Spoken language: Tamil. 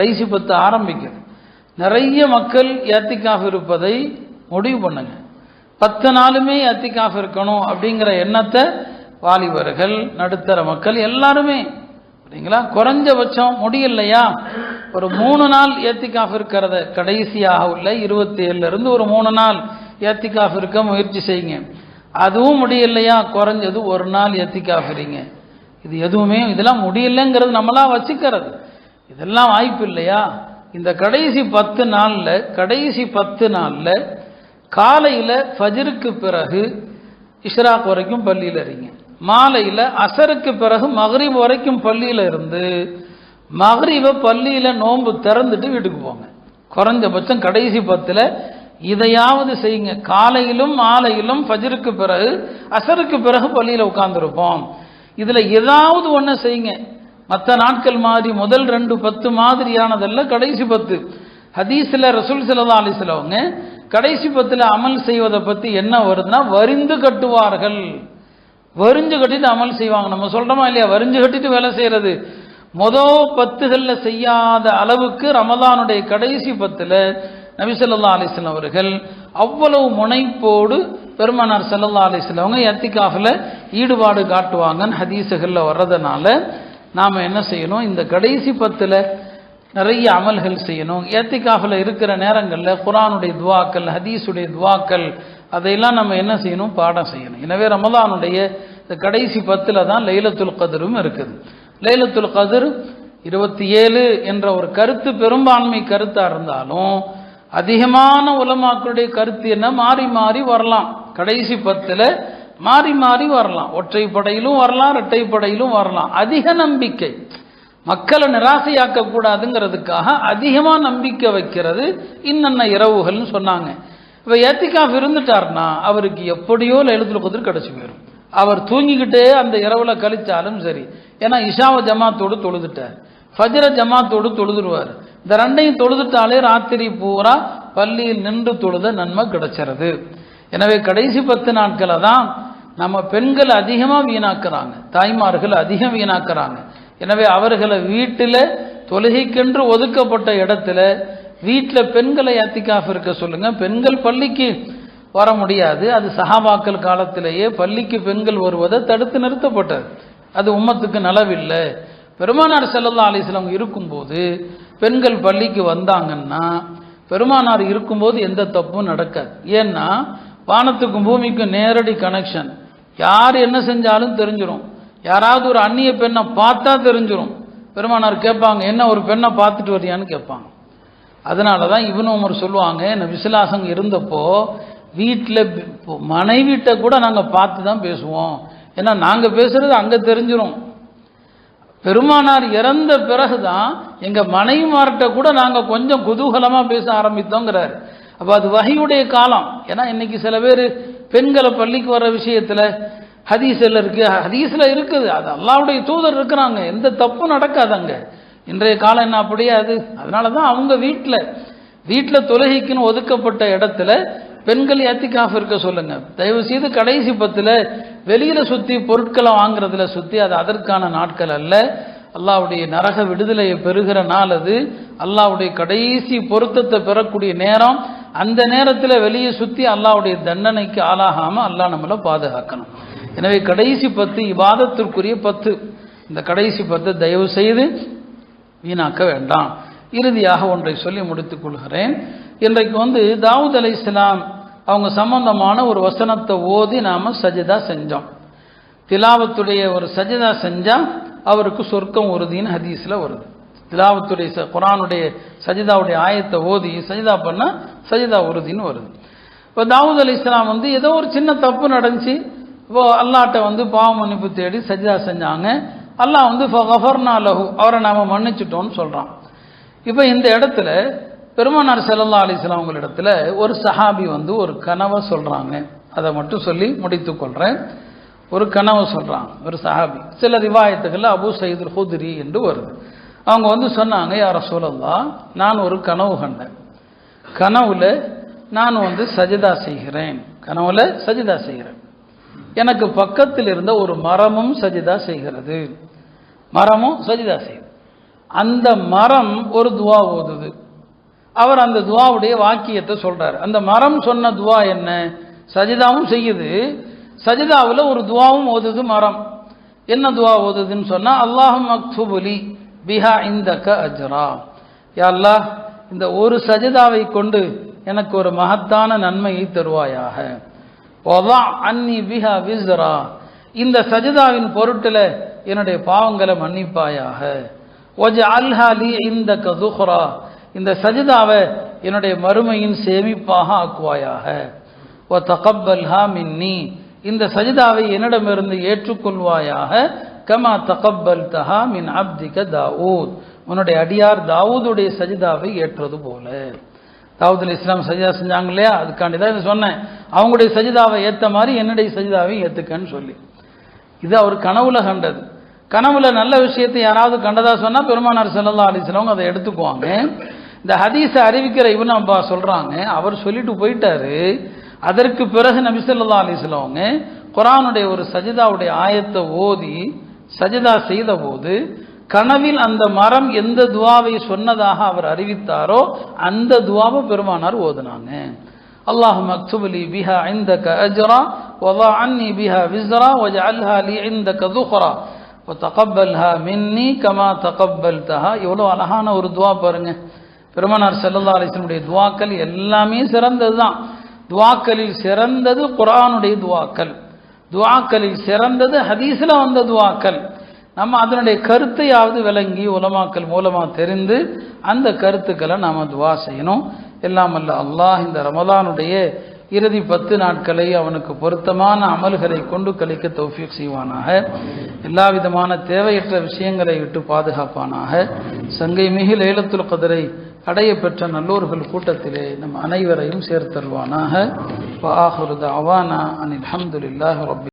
கடைசி பத்து ஆரம்பிக்குது. நிறைய மக்கள் ஏத்திக்காஃப் இருப்பதை முடிவு பண்ணுங்க. பத்து நாளுமே ஏத்திக்காஃப் இருக்கணும் அப்படிங்கிற எண்ணத்தை வாலிபர்கள் நடுத்தர மக்கள் எல்லாருமே சரிங்களா? குறைஞ்சபட்சம் முடியலையா? ஒரு மூணு நாள் ஏத்திக்காஃப் இருக்கிறத கடைசியாக உள்ள இருபத்தி ஏழுல இருந்து ஒரு மூணு நாள் ஏத்திக்காஃப் இருக்க முயற்சி செய்யுங்க. அதுவும் முடியலையா? குறைஞ்சது ஒரு நாள் ஏத்திக்காக இருங்க இது எதுவுமே இதெல்லாம் முடியலைங்கிறது நம்மளா வச்சுக்கிறது. இதெல்லாம் வாய்ப்பு இல்லையா? இந்த கடைசி பத்து நாளில் கடைசி பத்து நாளில் காலையில் ஃபஜருக்கு பிறகு இஷ்ராக் வரைக்கும் பள்ளியில் இருங்க. மாலையில் அசருக்கு பிறகு மகரீப் வரைக்கும் பள்ளியில் இருந்து மகரிபை பள்ளியில் நோன்பு திறந்துட்டு வீட்டுக்கு போங்க. குறைஞ்சபட்சம் கடைசி பத்தில் இதையாவது செய்யுங்க. காலையிலும் மாலையிலும் ஃபஜருக்கு பிறகு அசருக்கு பிறகு பள்ளியில் உட்காந்துருப்போம் இதில் ஏதாவது ஒன்று செய்யுங்க. மற்ற நாட்கள் மாதிரி முதல் ரெண்டு பத்து மாதிரியானதல்ல கடைசி பத்து. ஹதீஸில் ரசூல் சல்லா அலிஸ்லவங்க கடைசி பத்தில் அமல் செய்வதை பற்றி என்ன வருதுன்னா வரிந்து கட்டுவார்கள். வரிஞ்சு கட்டிட்டு அமல் செய்வாங்க. நம்ம சொல்கிறோமா இல்லையா? வரிஞ்சு கட்டிட்டு வேலை செய்கிறது மொதல் பத்துகளில் செய்யாத அளவுக்கு ரமதானுடைய கடைசி பத்தில் நபி ஸல்லல்லாஹு அலிஸ்லாம் அவர்கள் அவ்வளவு முனைப்போடு பெருமானார் சல்லல்லா அலிஸ்லாம் அவங்க எத்திகாஃபில் ஈடுபாடு காட்டுவாங்கன்னு ஹதீசுகளில் வர்றதுனால நாம் என்ன செய்யணும்? இந்த கடைசி பத்தில் நிறைய அமல்கள் செய்யணும். ஏத்திகாஃபில் இருக்கிற நேரங்களில் குரானுடைய துவாக்கள் ஹதீஸுடைய துவாக்கள் அதையெல்லாம் நம்ம என்ன செய்யணும்? பாடம் செய்யணும். எனவே ரமதானுடைய இந்த கடைசி பத்தில் தான் லைலத்துல் கதிரும் இருக்குது. லைலத்துல் கதிர் இருபத்தி ஏழு என்ற ஒரு கருத்து பெரும்பான்மை கருத்தாக இருந்தாலும் அதிகமான உலமாக்களுடைய கருத்து என்ன? மாறி மாறி வரலாம். கடைசி பத்தில் மாறி மாறி வரலாம். ஒற்றைப்படையிலும் வரலாம் இரட்டைப்படையிலும் வரலாம். அதிக நம்பிக்கை. மக்களை நிராசையாக்க கூடாதுங்கிறதுக்காக அதிகமாக நம்பிக்கை வைக்கிறது இன்னென்ன இரவுகள்னு சொன்னாங்க. இப்போ ஏத்திக்காஃப் இருந்துட்டார்னா அவருக்கு எப்படியோ லைலத்துல் குதிர் கிடச்சி போயிடும் அவர் தூங்கிக்கிட்டே அந்த இரவுல கழிச்சாலும் சரி. ஏன்னா இஷாவை ஜமாத்தோடு தொழுதுட்டார். ஃபஜ்ர ஜமாத்தோடு தொழுதுருவார். இந்த ரெண்டையும் தொழுதுட்டாலே ராத்திரி பூரா பள்ளியில் நின்று தொழுத நன்மை கிடைச்சிருது. எனவே கடைசி பத்து நாட்களை தான் நம்ம பெண்கள் அதிகமாக வீணாக்குறாங்க. தாய்மார்கள் அதிகம் வீணாக்குறாங்க. எனவே அவர்களை வீட்டில் தொழுகைக்கென்று ஒதுக்கப்பட்ட இடத்துல வீட்டில் பெண்களை ஏத்திக்காஃப் இருக்க சொல்லுங்கள் பெண்கள் பள்ளிக்கு வர முடியாது. அது சஹாபாக்கள் காலத்திலேயே பள்ளிக்கு பெண்கள் வருவதை தடுத்து நிறுத்தப்பட்டது. அது உம்மத்துக்கு நலவில்லை. பெருமானார் செல்லல்லா அலிஸ்லாம் இருக்கும்போது பெண்கள் பள்ளிக்கு வந்தாங்கன்னா பெருமானார் இருக்கும்போது எந்த தப்பும் நடக்காது. ஏன்னா வானத்துக்கும் பூமிக்கும் நேரடி கனெக்ஷன் யார் என்ன செஞ்சாலும் தெரிஞ்சிடும் யாராவது ஒரு அந்நிய பெண்ணை பார்த்தா தெரிஞ்சிடும் பெருமானார் கேட்பாங்க என்ன ஒரு பெண்ணை பார்த்துட்டு வரியான்னு கேட்பாங்க. அதனால தான் இவனு உமர் சொல்லுவாங்க இந்த விசிலாசம் இருந்தப்போ வீட்டில் மனைவிட்ட கூட நாங்கள் பார்த்து தான் பேசுவோம். ஏன்னா நாங்கள் பேசுகிறது அங்கே தெரிஞ்சிடும் பெருமானார் இறந்த பிறகு தான் எங்கள் மனைவிமார்கிட்ட கூட நாங்கள் கொஞ்சம் குதூகலமாக பேச ஆரம்பித்தோங்கிறார். அப்போ அது வகையுடைய காலம். ஏன்னா இன்னைக்கு சில பேர் பெண்களை பள்ளிக்கு வர விஷயத்தில் ஹதீஸில் இருக்குது ஹதீஸில் இருக்குது. அது அல்லாவுடைய தூதர் இருக்கிறாங்க. எந்த தப்பும் நடக்காது அங்கே. இன்றைய காலம் என்ன அப்படியே அது. அதனால தான் அவங்க வீட்டில் வீட்டில் தொலகிக்குன்னு ஒதுக்கப்பட்ட இடத்துல பெண்கள் ஏத்திக்காஃப் இருக்க சொல்லுங்க. தயவு செய்து கடைசி பத்தில் வெளியில் சுற்றி பொருட்களை வாங்குறதுல சுற்றி அது அதற்கான நாட்கள் அல்ல. அல்லாவுடைய நரக விடுதலையை பெறுகிற நாள் அது. அல்லாவுடைய கடைசி பொருத்தத்தை பெறக்கூடிய நேரம். அந்த நேரத்தில் வெளியே சுற்றி அல்லாவுடைய தண்டனைக்கு ஆளாகாமல் அல்லாஹ் நம்மளை பாதுகாக்கணும். எனவே கடைசி பத்து இவாதத்திற்குரிய பத்து. இந்த கடைசி பத்து தயவு செய்து வீணாக்க வேண்டாம். இறுதியாக ஒன்றை சொல்லி முடித்துக் கொள்கிறேன். இன்றைக்கு வந்து தாவூத் அலை இஸ்லாம் அவங்க சம்பந்தமான ஒரு வசனத்தை ஓதி நாம் சஜிதா செஞ்சோம். திலாவத்துடைய ஒரு சஜிதா செஞ்சால் அவருக்கு சொர்க்கம் உறுதின்னு ஹதீஸ்ல வருது. திலாவத்துடைய ச- குரானுடைய சஜிதாவுடைய ஆயத்தை ஓதி சஜிதா பண்ணால் சஜிதா உறுதின்னு வருது. இப்போ தாவூத் அலி இஸ்லாம் வந்து ஏதோ ஒரு சின்ன தப்பு நடந்துச்சு. இப்போ அல்லாட்ட வந்து பாவ மன்னிப்பு தேடி சஜிதா செஞ்சாங்க. அல்லாஹ் வந்து ஃபஃபர்னா லஹு அவரை நாம் மன்னிச்சிட்டோம்னு சொல்கிறான் இப்போ இந்த இடத்துல பெருமானார் ஸல்லல்லாஹு அலைஹி வஸல்லம் ஒரு சஹாபி வந்து ஒரு கனவை சொல்கிறாங்க அதை மட்டும் சொல்லி முடித்து கொள்கிறேன் ஒரு கனவு சொல்கிறாங்க ஒரு சஹாபி. சில ரிவாயத்துகளில் அபு சயீது ஹூதிரி என்று வருது. அவங்க வந்து சொன்னாங்க யார சூழல்லா நான் ஒரு கனவு கண்டேன். கனவுல நான் வந்து சஜிதா செய்கிறேன். கனவுல சஜிதா செய்கிறேன். எனக்கு பக்கத்தில் இருந்த ஒரு மரமும் சஜிதா செய்கிறது. மரமும் சஜிதா செய்யுது அந்த மரம் ஒரு துவா ஓதுது. அவர் அந்த துவாவுடைய வாக்கியத்தை சொல்றாரு. அந்த மரம் சொன்ன துவா என்ன? சஜிதாவும் செய்யுது. சஜிதாவில் ஒரு துவாவும் ஓதுது மரம். என்ன துவா ஓதுதுன்னு சொன்னா அல்லாஹ் மக்துபுலி பிஹா இந்த க அஜ்ரா. யா அல்லாஹ் இந்த ஒரு சஜிதாவை கொண்டு எனக்கு ஒரு மகத்தான நன்மையை தருவாயாக. அன்னி பிஹா விஸ்ரா. இந்த சஜிதாவின் பொருட்டில் என்னுடைய பாவங்களை மன்னிப்பாயாக. ஒஜ அல்ஹாலி இந்த கதுஹ்ரா இந்த சஜிதாவை என்னுடைய மறுமையின் சேமிப்பாக ஆக்குவாயாக. ஓ தகப்பல்ஹா மின்னி. இந்த சஜிதாவை என்னிடமிருந்து ஏற்றுக்கொள்வாயாக. கமா தகப்பல் தஹா மின் அப்திக தாவூத். உன்னுடைய அடியார் தாவூதுடைய சஜிதாவை ஏற்றது போல. தாவூத் அலி இஸ்லாம் சஜிதா செஞ்சாங்க இல்லையா? அதுக்காண்டி தான் சொன்னேன். அவங்களுடைய சஜிதாவை ஏற்ற மாதிரி என்னுடைய சஜிதாவை ஏற்றுக்கன்னு சொல்லி. இது அவர் கனவுல கண்டது. கனவுல நல்ல விஷயத்தை யாராவது கண்டதா சொன்னா பெருமானார் செல்லல்லா அலிஸ்லவங்க அதை எடுத்துக்குவாங்க. இந்த ஹதீஸை அறிவிக்கிற இவன் அப்பா சொல்றாங்க அவர் சொல்லிட்டு போயிட்டாரு. அதற்கு பிறகு நபி ஸல்லல்லாஹு அலிஸ்லவங்க குரானுடைய ஒரு சஜிதாவுடைய ஆயத்தை ஓதி சஜிதா செய்த போது கனவில் அந்த மரம் எந்த துவாவை சொன்னதாக அவர் அறிவித்தாரோ அந்த துவாவை பெருமானார் ஓதுனாங்க. அல்லாஹ் மக்தூபலி பிஹா இந்த க அஜரா ஒலா அன்னி பிஹா விஸ்ரா ஒஜ அல்ஹாலி இந்த க துஹரா தகப்பல்ஹா மின்னி கமா தகப்பல் தஹா எவ்வளோ அழகான ஒரு துவா பாருங்க. பெருமானார் செல்லல்லா அலிஸ்லனுடைய துவாக்கள் எல்லாமே சிறந்தது தான். துவாக்களில் சிறந்தது குரானுடைய துவாக்கள். துவாக்களில் சிறந்தது ஹதீஸில் வந்த துவாக்கள். நம்ம அதனுடைய கருத்தையாவது விளங்கி உலமாக்கள் மூலமாக தெரிந்து அந்த கருத்துக்களை நாம் துவா செய்யணும். எல்லாம் அல்ல அல்லாஹ் இந்த ரமதானுடைய இறுதி பத்து நாட்களை அவனுக்கு பொருத்தமான அமல்களை கொண்டு கழிக்க தௌஃபீக் செய்வானாக. எல்லா விதமான தேவையற்ற விஷயங்களை விட்டு பாதுகாப்பானாக. சங்கை மிகு லேலத்துல் கதிரை அடைய பெற்ற நல்லோர்கள் கூட்டத்திலே நம் அனைவரையும் சேர்த்தல்வானாக அவானா அனில் அஹமதுல்லாஹ் ரபி